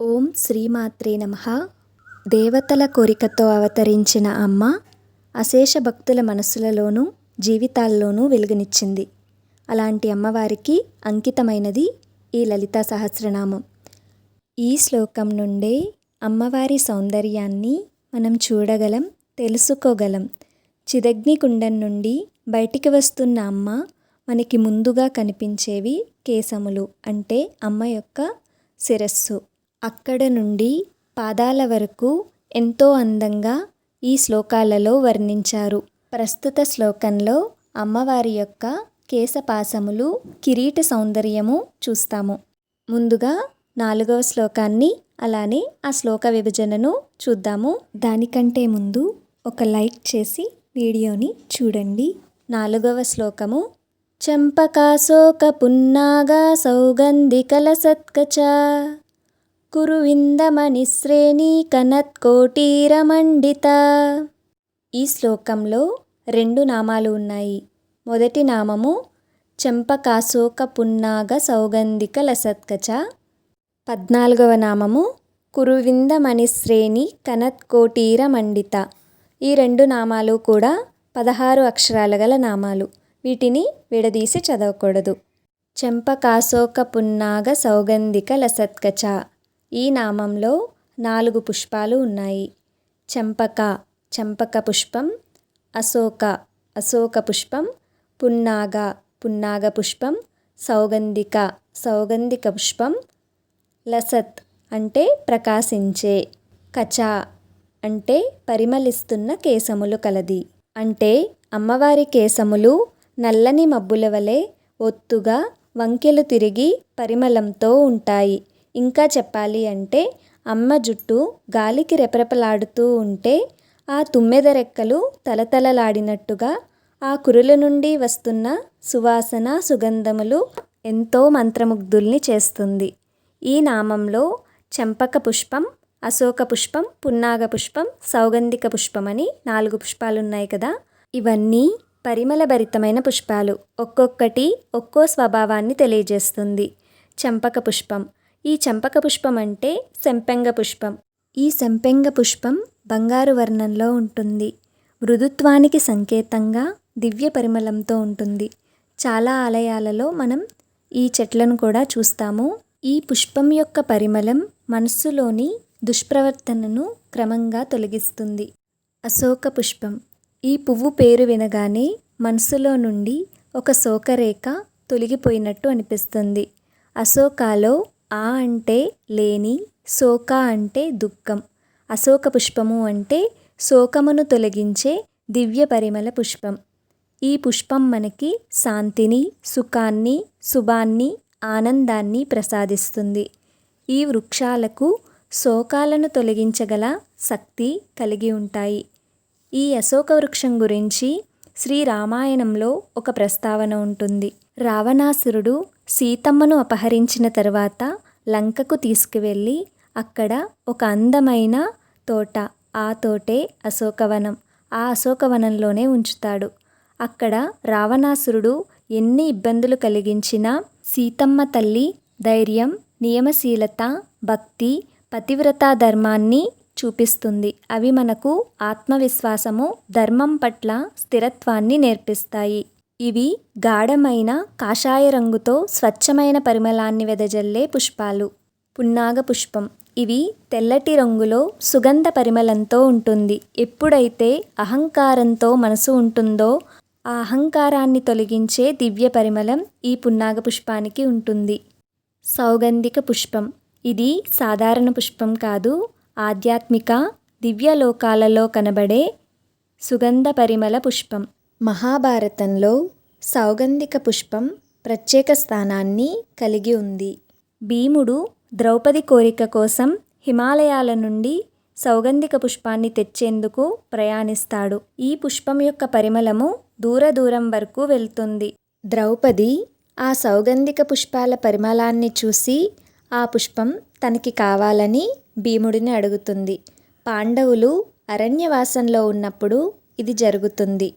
ఓం శ్రీమాత్రే నమ. దేవతల కోరికతో అవతరించిన అమ్మ అశేష భక్తుల మనసులలోనూ జీవితాల్లోనూ వెలుగునిచ్చింది. అలాంటి అమ్మవారికి అంకితమైనది ఈ లలితా సహస్రనామం. ఈ శ్లోకం నుండే అమ్మవారి సౌందర్యాన్ని మనం చూడగలం తెలుసుకోగలం. చిదగ్నికుండం నుండి బయటికి వస్తున్న అమ్మ మనకి ముందుగా కనిపించేవి కేశములు అంటే అమ్మ యొక్క శిరస్సు. అక్కడ నుండి పాదాల వరకు ఎంతో అందంగా ఈ శ్లోకాలలో వర్ణించారు. ప్రస్తుత శ్లోకంలో అమ్మవారి యొక్క కేశపాసములు కిరీట సౌందర్యము చూస్తాము. ముందుగా నాలుగవ శ్లోకాన్ని అలానే ఆ శ్లోక విభజనను చూద్దాము. దానికంటే ముందు ఒక లైక్ చేసి వీడియోని చూడండి. నాలుగవ శ్లోకము చంపకాశోక పున్నాగా సౌగంధికల సత్కచ కురువిందమణిశ్రేణి కనత్కోటీరమండిత. ఈ శ్లోకంలో రెండు నామాలు ఉన్నాయి. మొదటి నామము చెంపకాశోక పున్నాగ సౌగంధిక లసత్కచ. పద్నాలుగవ నామము కురువిందమణిశ్రేణి కనత్కోటీర మండిత ఈ రెండు నామాలు కూడా పదహారు అక్షరాల గల నామాలు. వీటిని విడదీసి చదవకూడదు. చెంపకాశోక పున్నాగ సౌగంధిక లసత్కచ. ఈ నామంలో నాలుగు పుష్పాలు ఉన్నాయి. చంపక చంపక పుష్పం అశోక అశోక పుష్పం పున్నాగ పున్నాగ పుష్పం సౌగంధిక సౌగంధిక పుష్పం లసత్ అంటే ప్రకాశించే కచ అంటే పరిమళిస్తున్న కేశములు కలది. అంటే అమ్మవారి కేశములు నల్లని మబ్బుల వలె ఒత్తుగా వంకెలు తిరిగి పరిమళంతో ఉంటాయి. ఇంకా చెప్పాలి అంటే అమ్మ జుట్టు గాలికి రెపరెపలాడుతూ ఉంటే ఆ తుమ్మెద రెక్కలు తలతలలాడినట్టుగా ఆ కురుల నుండి వస్తున్న సువాసన సుగంధములు ఎంతో మంత్రముగ్ధుల్ని చేస్తుంది. ఈ నామంలో చెంపక పుష్పం అశోక పుష్పం పున్నాగ పుష్పం సౌగంధిక పుష్పం అని నాలుగు పుష్పాలు ఉన్నాయి కదా. ఇవన్నీ పరిమళభరితమైన పుష్పాలు. ఒక్కొక్కటి ఒక్కో స్వభావాన్ని తెలియజేస్తుంది. చెంపక పుష్పం ఈ చంపక పుష్పం అంటే సెంపెంగ పుష్పం. ఈ సెంపెంగ పుష్పం బంగారు వర్ణంలో ఉంటుంది. మృదుత్వానికి సంకేతంగా దివ్య పరిమళంతో ఉంటుంది. చాలా ఆలయాలలో మనం ఈ చెట్లను కూడా చూస్తాము. ఈ పుష్పం యొక్క పరిమళం మనస్సులోని దుష్ప్రవర్తనను క్రమంగా తొలగిస్తుంది. అశోక పుష్పం. ఈ పువ్వు పేరు వినగానే మనసులో నుండి ఒక శోకరేఖ తొలగిపోయినట్టు అనిపిస్తుంది. అశోకాలో ఆ అంటే లేని శోక అంటే దుఃఖం. అశోక పుష్పము అంటే శోకమును తొలగించే దివ్య పరిమళ పుష్పం. ఈ పుష్పం మనకి శాంతిని సుఖాన్ని శుభాన్ని ఆనందాన్ని ప్రసాదిస్తుంది. ఈ వృక్షాలకు శోకాలను తొలగించగల శక్తి కలిగి ఉంటాయి. ఈ అశోక వృక్షం గురించి శ్రీ రామాయణంలో ఒక ప్రస్తావన ఉంటుంది. రావణాసురుడు సీతమ్మను అపహరించిన తర్వాత లంకకు తీసుకువెళ్ళి అక్కడ ఒక అందమైన తోట ఆ తోటే అశోకవనం. ఆ అశోకవనంలోనే ఉంచుతాడు. అక్కడ రావణాసురుడు ఎన్ని ఇబ్బందులు కలిగించినా సీతమ్మ తల్లి ధైర్యం నియమశీలత భక్తి పతివ్రతా ధర్మాన్ని చూపిస్తుంది. అవి మనకు ఆత్మవిశ్వాసము ధర్మం పట్ల స్థిరత్వాన్ని నేర్పిస్తాయి. ఇవి గాఢమైన కాషాయ రంగుతో స్వచ్ఛమైన పరిమళాన్ని వెదజల్లే పుష్పాలు. పున్నాగ పుష్పం. ఇవి తెల్లటి రంగులో సుగంధ పరిమళంతో ఉంటుంది. ఎప్పుడైతే అహంకారంతో మనసు ఉంటుందో ఆ అహంకారాన్ని తొలగించే దివ్య పరిమళం ఈ పున్నాగ పుష్పానికి ఉంటుంది. సౌగంధిక పుష్పం. ఇది సాధారణ పుష్పం కాదు ఆధ్యాత్మిక దివ్యలోకాలలో కనబడే సుగంధ పరిమళ పుష్పం. మహాభారతంలో సౌగంధిక పుష్పం ప్రత్యేక స్థానాన్ని కలిగి ఉంది. భీముడు ద్రౌపది కోరిక కోసం హిమాలయాల నుండి సౌగంధిక పుష్పాన్ని తెచ్చేందుకు ప్రయాణిస్తాడు. ఈ పుష్పం యొక్క పరిమళము దూర దూరం వరకు వెళ్తుంది. ద్రౌపది ఆ సౌగంధిక పుష్పాల పరిమళాన్ని చూసి ఆ పుష్పం తనకి కావాలని భీముడిని అడుగుతుంది. పాండవులు అరణ్యవాసంలో ఉన్నప్పుడు ఇది జరుగుతుంది.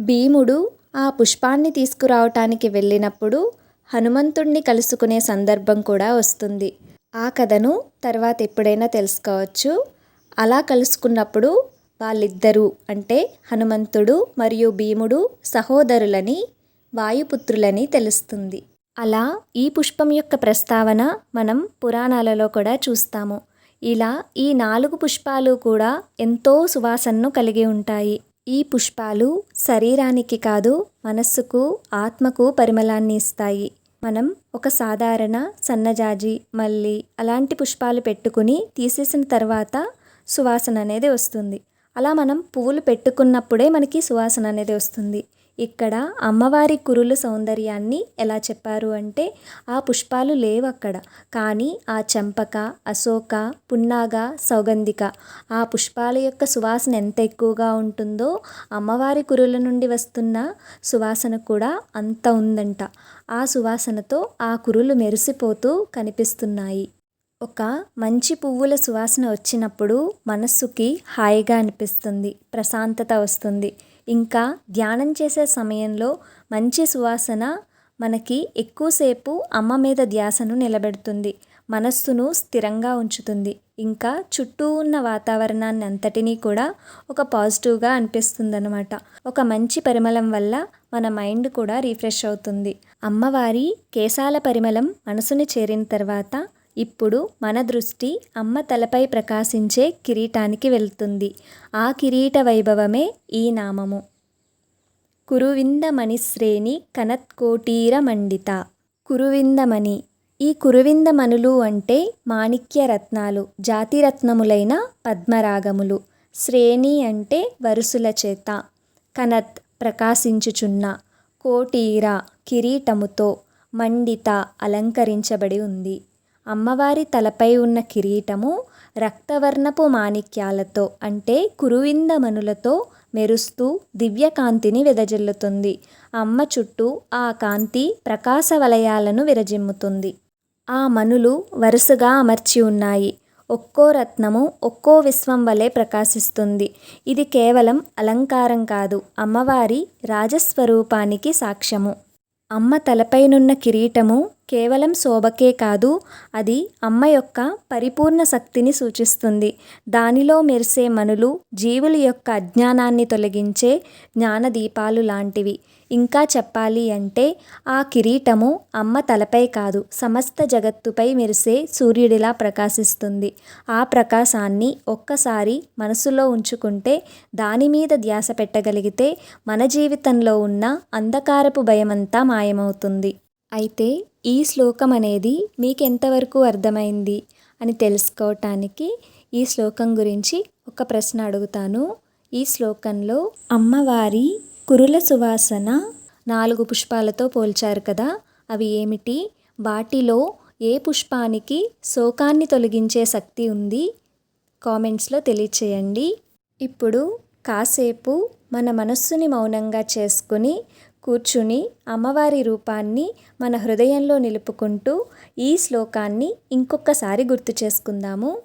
భీముడు ఆ పుష్పాన్ని తీసుకురావటానికి వెళ్ళినప్పుడు హనుమంతుణ్ణి కలుసుకునే సందర్భం కూడా వస్తుంది. ఆ కథను తర్వాత ఎప్పుడైనా తెలుసుకోవచ్చు. అలా కలుసుకున్నప్పుడు వాళ్ళిద్దరూ అంటే హనుమంతుడు మరియు భీముడు సహోదరులని వాయుపుత్రులని తెలుస్తుంది. అలా ఈ పుష్పం యొక్క ప్రస్తావన మనం పురాణాలలో కూడా చూస్తాము. ఇలా ఈ నాలుగు పుష్పాలు కూడా ఎంతో సువాసనను కలిగి ఉంటాయి. ఈ పుష్పాలు శరీరానికి కాదు మనస్సుకు ఆత్మకు పరిమళాన్ని ఇస్తాయి. మనం ఒక సాధారణ సన్నజాజి మల్లి అలాంటి పుష్పాలు పెట్టుకుని తీసేసిన తర్వాత సువాసన అనేది వస్తుంది. అలా మనం పువ్వులు పెట్టుకున్నప్పుడే మనకి సువాసన అనేది వస్తుంది. ఇక్కడ అమ్మవారి కురుల సౌందర్యాన్ని ఎలా చెప్పారు అంటే ఆ పుష్పాలు లేవు అక్కడ కానీ ఆ చంపక అశోక పున్నాగ సౌగంధిక ఆ పుష్పాల యొక్క సువాసన ఎంత ఎక్కువగా ఉంటుందో అమ్మవారి కురుల నుండి వస్తున్న సువాసన కూడా అంత ఉందంట. ఆ సువాసనతో ఆ కురులు మెరిసిపోతూ కనిపిస్తున్నాయి. ఒక మంచి పువ్వుల సువాసన వచ్చినప్పుడు మనస్సుకి హాయిగా అనిపిస్తుంది ప్రశాంతత వస్తుంది. ఇంకా ధ్యానం చేసే సమయంలో మంచి సువాసన మనకి ఎక్కువసేపు అమ్మ మీద ధ్యాసను నిలబెడుతుంది మనస్సును స్థిరంగా ఉంచుతుంది. ఇంకా చుట్టూ ఉన్న వాతావరణాన్ని అంతటినీ కూడా ఒక పాజిటివ్గా అనిపిస్తుంది అనమాట ఒక మంచి పరిమళం వల్ల మన మైండ్ కూడా రీఫ్రెష్ అవుతుంది. అమ్మవారి కేశాల పరిమళం మనసుని చేరిన తర్వాత ఇప్పుడు మన దృష్టి అమ్మ తలపై ప్రకాశించే కిరీటానికి వెళ్తుంది. ఆ కిరీట వైభవమే ఈ నామము. కురువిందమణిశ్రేణి కనత్కోటీరమండిత కురువిందమణి. ఈ కురువిందమణులు అంటే మాణిక్య రత్నాలు జాతిరత్నములైన పద్మరాగములు. శ్రేణి అంటే వరుసుల చేత. కనత్ ప్రకాశించుచున్న. కోటీర కిరీటముతో మండిత అలంకరించబడి ఉంది. అమ్మవారి తలపై ఉన్న కిరీటము రక్తవర్ణపు మాణిక్యాలతో అంటే కురువిందమణులతో మెరుస్తూ దివ్యకాంతిని వెదజల్లుతుంది. అమ్మ చుట్టూ ఆ కాంతి ప్రకాశ వలయాలను విరజిమ్ముతుంది. ఆ మణులు వరుసగా అమర్చి ఉన్నాయి. ఒక్కో రత్నము ఒక్కో విశ్వం వలె ప్రకాశిస్తుంది. ఇది కేవలం అలంకారం కాదు అమ్మవారి రాజస్వరూపానికి సాక్ష్యము. అమ్మ తలపైనున్న కిరీటము కేవలం శోభకే కాదు అది అమ్మ యొక్క పరిపూర్ణ శక్తిని సూచిస్తుంది. దానిలో మెరిసే మనులు జీవుల యొక్క అజ్ఞానాన్ని తొలగించే జ్ఞానదీపాలు లాంటివి. ఇంకా చెప్పాలి అంటే ఆ కిరీటము అమ్మ తలపై కాదు సమస్త జగత్తుపై మెరిసే సూర్యుడిలా ప్రకాశిస్తుంది. ఆ ప్రకాశాన్ని ఒక్కసారి మనసులో ఉంచుకుంటే దాని మీద ధ్యాస పెట్టగలిగితే మన జీవితంలో ఉన్న అంధకారపు భయమంతా మాయమవుతుంది. అయితే ఈ శ్లోకం అనేది మీకు ఎంతవరకు అర్థమైంది అని తెలుసుకోవటానికి ఈ శ్లోకం గురించి ఒక ప్రశ్న అడుగుతాను. ఈ శ్లోకంలో అమ్మవారి కురుల సువాసన నాలుగు పుష్పాలతో పోల్చారు కదా. అవి ఏమిటి? వాటిలో ఏ పుష్పానికి శోకాన్ని తొలగించే శక్తి ఉంది? కామెంట్స్లో తెలియచేయండి. ఇప్పుడు కాసేపు మన మనస్సుని మౌనంగా చేసుకుని కూర్చుని అమ్మవారి రూపాన్ని మన హృదయంలో నిలుపుకుంటూ ఈ శ్లోకాన్ని ఇంకొకసారి గుర్తు చేసుకుందాము.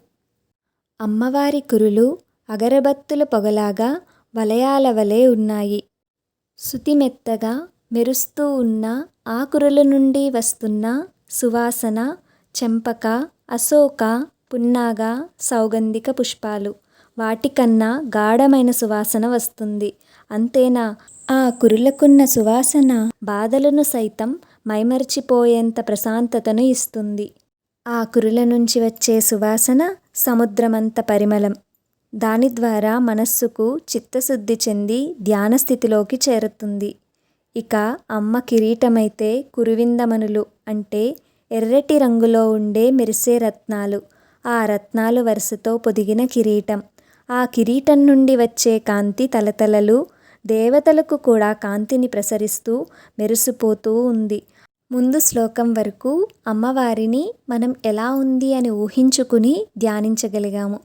అమ్మవారి కురులు అగరబత్తుల పొగలాగా వలయాల వలె ఉన్నాయి. శుతిమెత్తగా మెరుస్తూ ఉన్న ఆ కురుల నుండి వస్తున్న సువాసన చెంపక అశోక పున్నాగ సౌగంధిక పుష్పాలు వాటికన్నా గాఢమైన సువాసన వస్తుంది. అంతేనా? ఆ కురులకున్న సువాసన బాధలను సైతం మైమరిచిపోయేంత ప్రశాంతతను ఇస్తుంది. ఆ కురుల నుంచి వచ్చే సువాసన సముద్రమంత పరిమళం. దాని ద్వారా మనస్సుకు చిత్తశుద్ధి చెంది ధ్యాన స్థితిలోకి చేరుతుంది. ఇక అమ్మ కిరీటమైతే కురువిందమనులు అంటే ఎర్రటి రంగులో ఉండే మెరిసే రత్నాలు. ఆ రత్నాలు వరుసతో పొదిగిన కిరీటం. ఆ కిరీటం నుండి వచ్చే కాంతి తలతలలు దేవతలకు కూడా కాంతిని ప్రసరిస్తూ మెరిసిపోతూ ఉంది. ముందు శ్లోకం వరకు అమ్మవారిని మనం ఎలా ఉంది అని ఊహించుకుని ధ్యానించగలిగాము.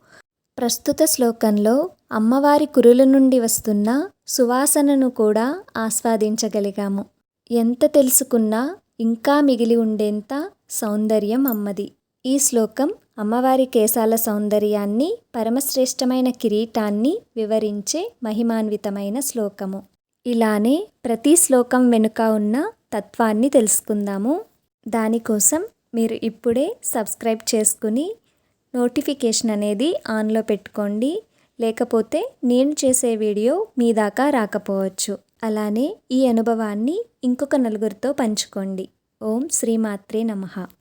ప్రస్తుత శ్లోకంలో అమ్మవారి కురుల నుండి వస్తున్న సువాసనను కూడా ఆస్వాదించగలిగాము. ఎంత తెలుసుకున్నా ఇంకా మిగిలి ఉండేంత సౌందర్యం అమ్మది. ఈ శ్లోకం అమ్మవారి కేశాల సౌందర్యాన్ని పరమశ్రేష్టమైన కిరీటాన్ని వివరించే మహిమాన్వితమైన శ్లోకము. ఇలానే ప్రతి శ్లోకం వెనుక ఉన్న తత్వాన్ని తెలుసుకుందాము. దానికోసం మీరు ఇప్పుడే సబ్స్క్రైబ్ చేసుకుని నోటిఫికేషన్ అనేది ఆన్లో పెట్టుకోండి. లేకపోతే నేను చేసే వీడియో మీ దాకా రాకపోవచ్చు. అలానే ఈ అనుభవాన్ని ఇంకొక నలుగురితో పంచుకోండి. ఓం శ్రీమాత్రే నమః.